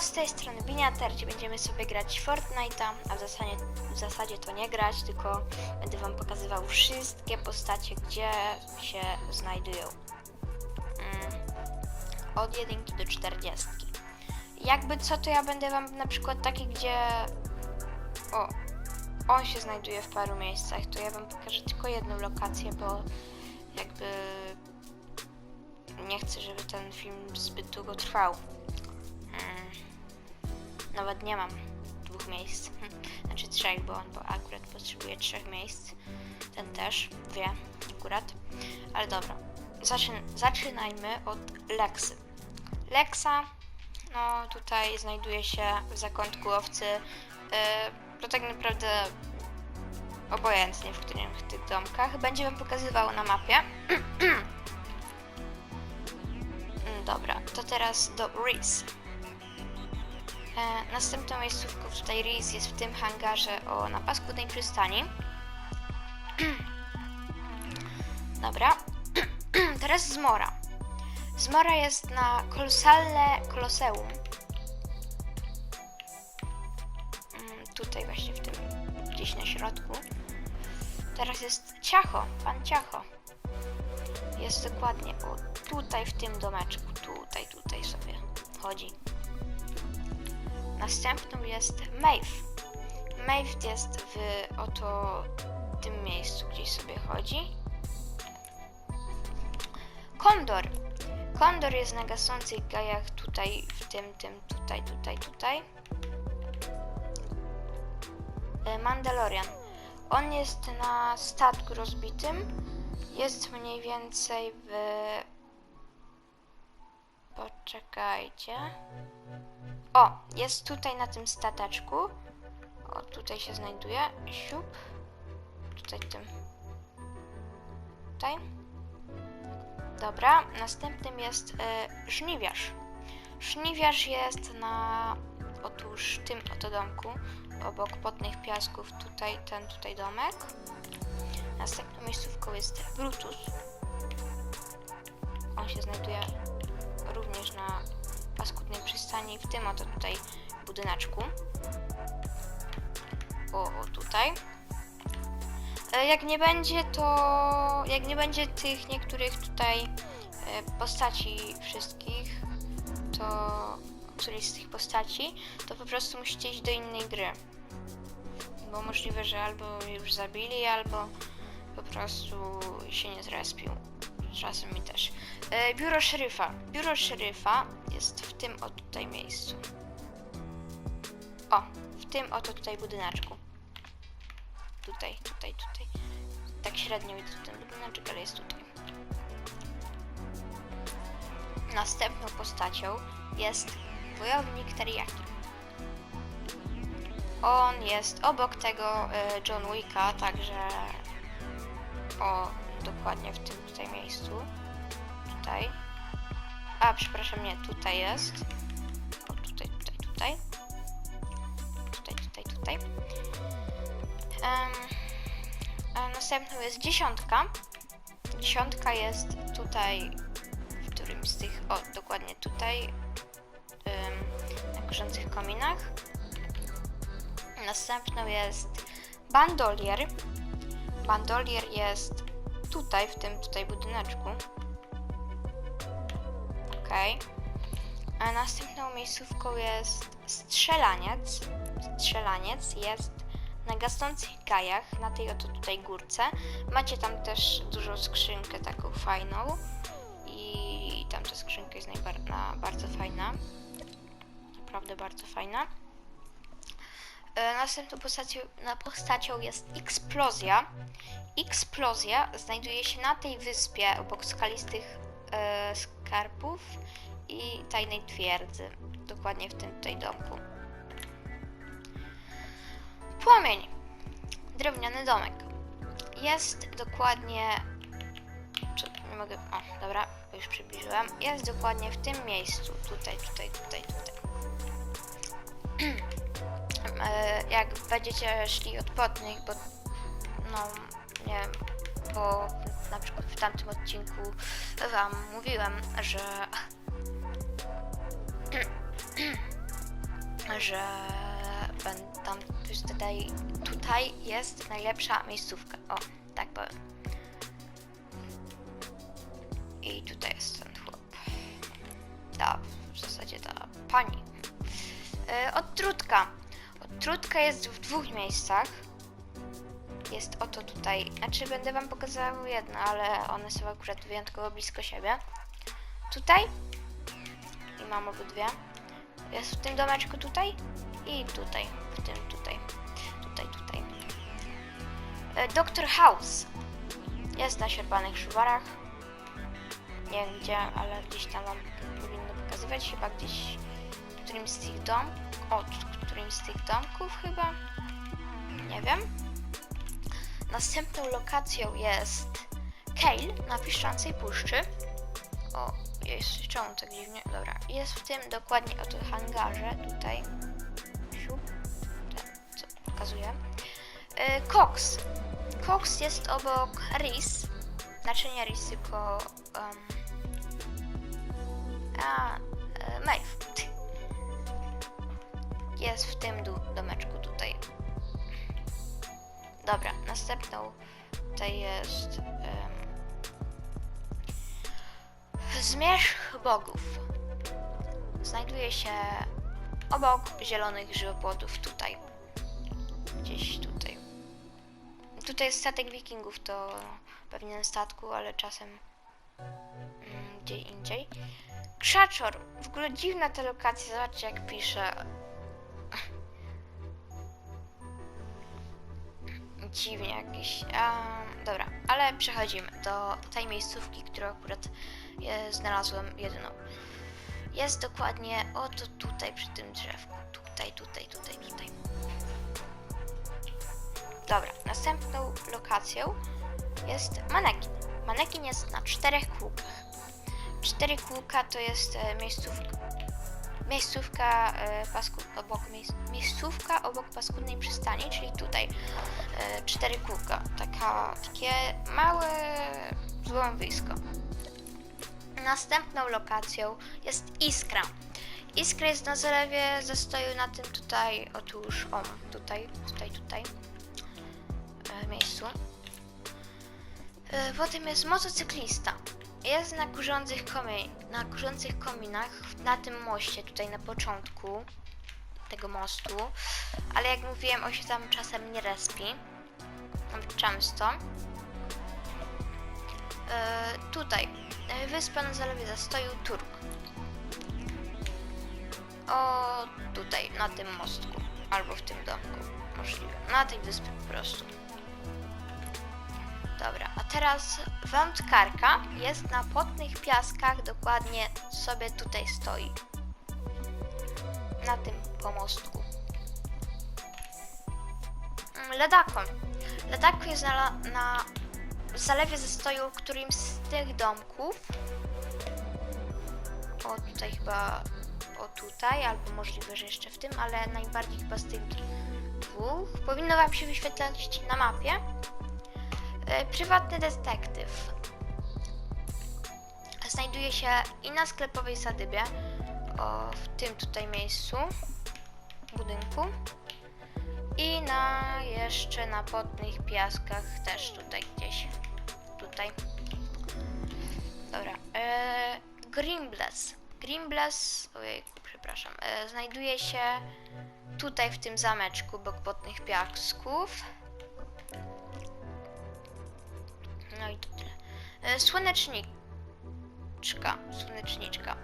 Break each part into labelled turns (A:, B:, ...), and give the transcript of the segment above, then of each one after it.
A: Z tej strony Biniater, gdzie będziemy sobie grać Fortnite'a, a w zasadzie, w zasadzie to nie grać, tylko będę wam pokazywał wszystkie postacie, gdzie się znajdują. Mm. Od 1 do 40. Jakby co, to ja będę wam na przykład taki, gdzie... O, on się znajduje w paru miejscach, to ja wam pokażę tylko jedną lokację, bo jakby nie chcę, żeby ten film zbyt długo trwał. Mm. Nawet nie mam dwóch miejsc. Znaczy trzech, bo on bo akurat potrzebuje trzech miejsc. Ten też, dwie akurat. Ale dobra. Zaczyn zaczynajmy od Lexy. Lexa, no tutaj znajduje się w zakątku owcy. Yy, to tak naprawdę obojętnie w którym w tych domkach. Będzie wam pokazywał na mapie. Dobra, to teraz do Reese. E, następną miejscówką tutaj Reese jest w tym hangarze o na pasku tej przystani. Dobra. teraz Zmora. Zmora jest na kolosalne koloseum. Mm, tutaj właśnie w tym, gdzieś na środku. Teraz jest Ciacho, pan Ciacho. Jest dokładnie o tutaj w tym domeczku, tutaj, tutaj sobie chodzi. Następną jest Maeve. Maeve jest w oto tym miejscu, gdzieś sobie chodzi. Kondor. Kondor jest na gasnących gajach tutaj, w tym, tym, tutaj, tutaj, tutaj. E, Mandalorian. On jest na statku rozbitym. Jest mniej więcej w. Poczekajcie. O, jest tutaj na tym stateczku. O, tutaj się znajduje. Siup. Tutaj tym. Tutaj. Dobra, następnym jest e, żniwiarz. Żniwiarz jest na otóż tym oto domku, obok potnych piasków, tutaj ten tutaj domek. Następną miejscówką jest Brutus. On się znajduje również na paskudnej przystani, w tym oto tutaj budyneczku. O, o tutaj. E, Jak nie będzie to, jak nie będzie tych niektórych tutaj e, postaci wszystkich, to którejś z tych postaci, to po prostu musicie iść do innej gry. Bo możliwe, że albo już zabili, albo po prostu się nie zrespił. Czasem mi też. E, biuro szeryfa. Biuro szeryfa jest w tym oto tutaj miejscu. O, w tym oto tutaj budyneczku. Tutaj, tutaj, tutaj. Tak średnio widzę ten budynek, ale jest tutaj. Następną postacią jest wojownik teriyaki. On jest obok tego y, John Wicka, także o, dokładnie w tym tutaj miejscu. Tutaj. A, przepraszam, nie, tutaj jest. O, tutaj, tutaj, tutaj. Tutaj, tutaj, tutaj. A następną jest dziesiątka. Dziesiątka jest tutaj, w którymś z tych, o, dokładnie tutaj, em, na gorzących kominach. Następną jest bandolier. Bandolier jest tutaj, w tym tutaj budyneczku. Okej. A następną miejscówką jest strzelaniec. Strzelaniec jest na gasnących gajach, na tej oto tutaj górce. Macie tam też dużą skrzynkę taką fajną. I tam ta skrzynka jest najbar- na, bardzo fajna. Naprawdę bardzo fajna. E, Następną postacią, na postacią jest Eksplozja. Eksplozja znajduje się na tej wyspie obok skalistych e, skarpów i tajnej twierdzy. Dokładnie w tym tutaj domku. Płomień. Drewniany domek. Jest dokładnie. Czy nie mogę. O, dobra, już przybliżyłem. Jest dokładnie w tym miejscu. Tutaj, tutaj, tutaj, tutaj. E, Jak będziecie szli od potnych, bo no nie wiem, bo na przykład w tamtym odcinku wam mówiłem, że że będą tutaj, tutaj jest najlepsza miejscówka. O, tak powiem. I tutaj jest ten chłop. Ta, w zasadzie ta pani. Yy, odtrutka. Odtrutka jest w dwóch miejscach. Jest oto tutaj. Znaczy będę wam pokazał jedno, ale one są akurat wyjątkowo blisko siebie. Tutaj. I mam obydwie. Jest w tym domeczku tutaj. I tutaj. W tym tutaj. Tutaj, tutaj. E, Dr. House. Jest na sierpanych szuwarach. Nie wiem gdzie, ale gdzieś tam wam powinno pokazywać. Chyba gdzieś w którymś z tych dom... O, w którymś z tych domków chyba. Nie wiem. Następną lokacją jest Kale na Piszczącej Puszczy. O, jest, czemu tak dziwnie? Dobra, jest w tym dokładnie o tym hangarze, tutaj. Ten, co pokazuję. E, Cox. Cox jest obok Riz. Znaczy nie Riz, tylko... Um, a, e, Maeve. Jest w tym domeczku tutaj. Dobra, następną tutaj jest... em, Zmierzch bogów. Znajduje się obok zielonych żywopłotów tutaj. Gdzieś tutaj. Tutaj jest statek wikingów, to pewnie na statku, ale czasem mm, gdzie indziej. Krzaczor. W ogóle dziwna ta lokacja, zobaczcie jak pisze. Dziwnie jakiś. A, dobra, ale przechodzimy do tej miejscówki, którą akurat je znalazłem jedyną. Jest dokładnie oto tutaj przy tym drzewku. Tutaj, tutaj, tutaj, tutaj. Dobra, następną lokacją jest manekin. Manekin jest na czterech kółkach. Cztery kółka to jest e, miejscówka. Miejscówka, e, pasku, obok, miejsc, miejscówka obok paskudnej przystani, czyli tutaj e, cztery kółka. Taka, takie małe złomowisko. Następną lokacją jest Iskra. Iskra jest na zalewie zastoju na tym tutaj, otóż, o, tutaj, tutaj, tutaj, e, miejscu. E, potem jest motocyklista. Jest na kurzących, komi- na kurzących kominach, na tym moście, tutaj na początku tego mostu. Ale jak mówiłem, on się tam czasem nie respi. Tam Często. E, tutaj E, Wyspa na zalewie zastoju Turk. O, tutaj, na tym mostku. Albo w tym domku. Możliwe. Na tej wyspie po prostu. Dobra, a teraz wędkarka jest na potnych piaskach, dokładnie sobie tutaj stoi. Na tym pomostku. Mm, Ledakon. Ledakon jest na, na zalewie zastoju którymś z tych domków. O, tutaj chyba, o tutaj, albo możliwe, że jeszcze w tym, ale najbardziej chyba z tych dwóch. Powinno Wam się wyświetlać na mapie. E, prywatny detektyw. Znajduje się i na sklepowej sadybie, o, w tym tutaj miejscu, budynku. I na jeszcze na podnych piaskach też tutaj gdzieś. Tutaj. Dobra. E, Grimbles. Grimbles, przepraszam, e, znajduje się tutaj w tym zameczku obok podnych piasków. No i to tyle. E, słoneczniczka. Słoneczniczka.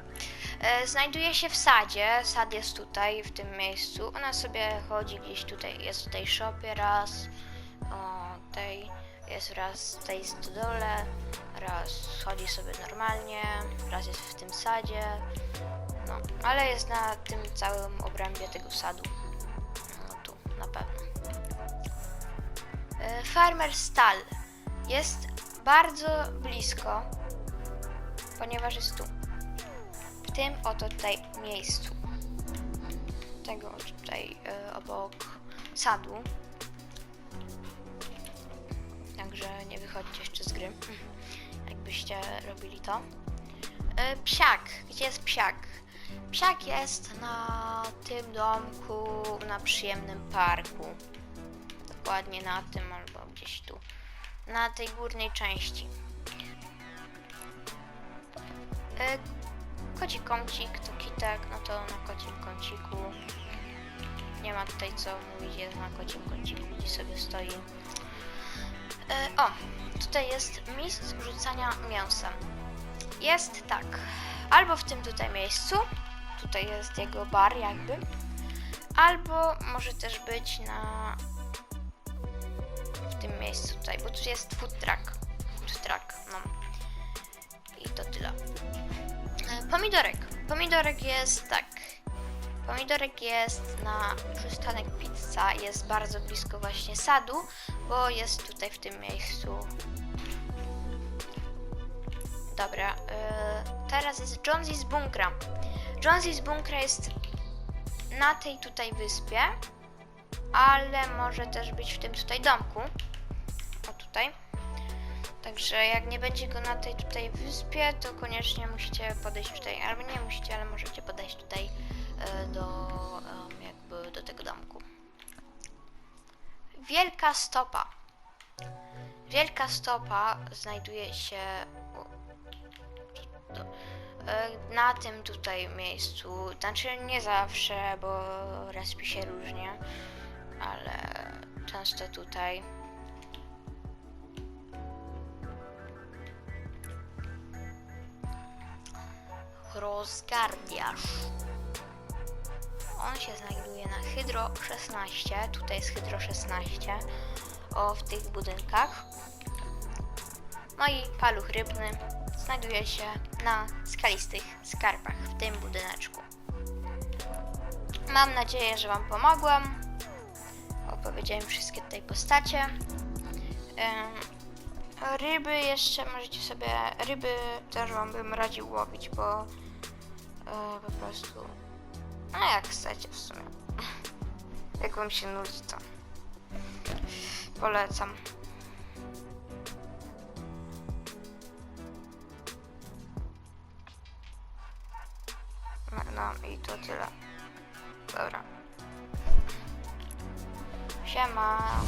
A: E, Znajduje się w sadzie. Sad jest tutaj, w tym miejscu. Ona sobie chodzi gdzieś tutaj. Jest w tej szopie raz. O, tej. Jest raz w tej stodole. Raz chodzi sobie normalnie. Raz jest w tym sadzie. No, ale jest na tym całym obrębie tego sadu. No tu, na pewno. E, Farmer Stall. Jest bardzo blisko, ponieważ jest tu w tym oto tutaj miejscu. Tego tutaj e, obok sadu. Także nie wychodźcie jeszcze z gry, jakbyście robili to. E, psiak. Gdzie jest psiak? Psiak jest na tym domku, na przyjemnym parku. Dokładnie na tym albo gdzieś tu. Na tej górnej części. E, Koci kącik to kitek, no to na kocim kąciku. Nie ma tutaj co mówić, jest na kocim kąciku, gdzie sobie stoi. E, o, tutaj jest mistrz rzucania mięsem. Jest tak, albo w tym tutaj miejscu, tutaj jest jego bar jakby, albo może też być na miejscu tutaj, bo tu jest food truck. Food truck, no. I to tyle. E, Pomidorek. Pomidorek jest tak. Pomidorek jest na przystanek pizza, jest bardzo blisko właśnie sadu, bo jest tutaj w tym miejscu. Dobra, e, teraz jest Jonesy z bunkra. Jonesy z bunkra jest na tej tutaj wyspie, ale może też być w tym tutaj domku. O tutaj. Także jak nie będzie go na tej tutaj wyspie, to koniecznie musicie podejść tutaj, albo nie musicie, ale możecie podejść tutaj e, do em, jakby do tego domku. Wielka stopa. Wielka stopa znajduje się e, na tym tutaj miejscu. Znaczy nie zawsze, bo respi się różnie, ale często tutaj. Rozgardiasz. On się znajduje na Hydro 16. Tutaj jest Hydro 16. O, w tych budynkach. No i paluch rybny znajduje się na skalistych skarpach w tym budyneczku. Mam nadzieję, że Wam pomogłam. Opowiedziałem wszystkie tutaj postacie. Ryby jeszcze możecie sobie. Ryby też wam bym radził łowić, bo po prostu. No jak chcecie w sumie. Jak wam się nudzi, to polecam. No, no i to tyle. Dobra. Siema.